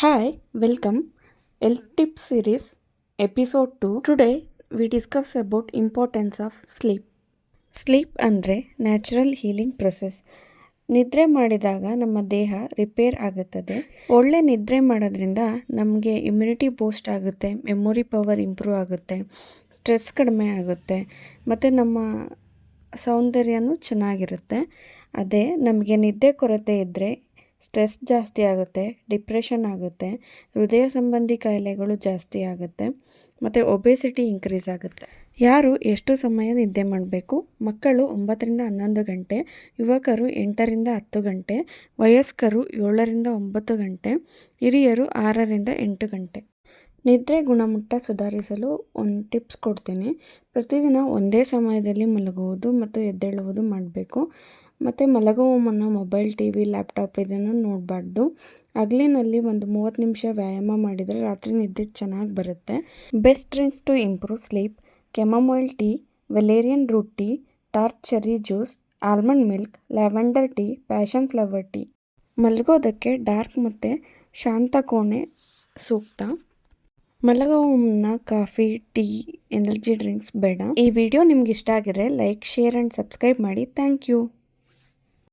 Hi, welcome. Health tip Series, Episode 2. Today we discuss about importance of sleep. Sleep ಅಂದರೆ natural healing process ನಿದ್ರೆ ಮಾಡಿದಾಗ ನಮ್ಮ ದೇಹ repair ಆಗುತ್ತದೆ ಒಳ್ಳೆ ನಿದ್ರೆ ಮಾಡೋದ್ರಿಂದ ನಮಗೆ ಇಮ್ಯುನಿಟಿ ಬೂಸ್ಟ್ ಆಗುತ್ತೆ ಮೆಮೊರಿ ಪವರ್ ಇಂಪ್ರೂವ್ ಆಗುತ್ತೆ ಸ್ಟ್ರೆಸ್ ಕಡಿಮೆ ಆಗುತ್ತೆ ಮತ್ತು ನಮ್ಮ ಸೌಂದರ್ಯನೂ ಚೆನ್ನಾಗಿರುತ್ತೆ ಅದೇ ನಮಗೆ ನಿದ್ದೆ ಕೊರತೆ ಇದ್ದರೆ ಸ್ಟ್ರೆಸ್ ಜಾಸ್ತಿ ಆಗುತ್ತೆ, ಡಿಪ್ರೆಷನ್ ಆಗುತ್ತೆ, ಹೃದಯ ಸಂಬಂಧಿ ಕಾಯಿಲೆಗಳು ಜಾಸ್ತಿ ಆಗುತ್ತೆ, ಮತ್ತು ಒಬೆಸಿಟಿ ಇನ್ಕ್ರೀಸ್ ಆಗುತ್ತೆ. ಯಾರು ಎಷ್ಟು ಸಮಯ ನಿದ್ದೆ ಮಾಡಬೇಕು? ಮಕ್ಕಳು ಒಂಬತ್ತರಿಂದ ಹನ್ನೊಂದು ಗಂಟೆ, ಯುವಕರು ಎಂಟರಿಂದ ಹತ್ತು ಗಂಟೆ, ವಯಸ್ಕರು ಏಳರಿಂದ ಒಂಬತ್ತು ಗಂಟೆ, ಹಿರಿಯರು ಆರರಿಂದ ಎಂಟು ಗಂಟೆ. ನಿದ್ರೆ ಗುಣಮಟ್ಟ ಸುಧಾರಿಸಲು ಒಂದು ಟಿಪ್ಸ್ ಕೊಡ್ತೀನಿ. ಪ್ರತಿದಿನ ಒಂದೇ ಸಮಯದಲ್ಲಿ ಮಲಗುವುದು ಮತ್ತು ಎದ್ದೇಳುವುದು ಮಾಡಬೇಕು. ಮತ್ತು ಮಲಗುವ ಮುನ್ನ ಮೊಬೈಲ್ ಟಿ ವಿ ಲ್ಯಾಪ್ಟಾಪ್ ಇದನ್ನು ನೋಡಬಾರ್ದು. ಹಗಲಿನಲ್ಲಿ ಒಂದು ಮೂವತ್ತು ನಿಮಿಷ ವ್ಯಾಯಾಮ ಮಾಡಿದರೆ ರಾತ್ರಿ ನಿದ್ದೆ ಚೆನ್ನಾಗಿ ಬರುತ್ತೆ. Best drinks to improve sleep chamomile tea valerian root tea dark cherry juice almond milk lavender tea passion flower tea ಮಲಗೋದಕ್ಕೆ dark ಮತ್ತು ಶಾಂತ ಕೋಣೆ ಸೂಕ್ತ. ಮಲಗುವ ಮುನ್ನ ಕಾಫಿ ಟೀ ಎನರ್ಜಿ ಡ್ರಿಂಕ್ಸ್ ಬೇಡ. ಈ ವಿಡಿಯೋ ನಿಮ್ಗೆ ಇಷ್ಟ ಆಗಿದ್ರೆ ಲೈಕ್ ಶೇರ್ ಆ್ಯಂಡ್ ಸಬ್ಸ್ಕ್ರೈಬ್ ಮಾಡಿ. Thank you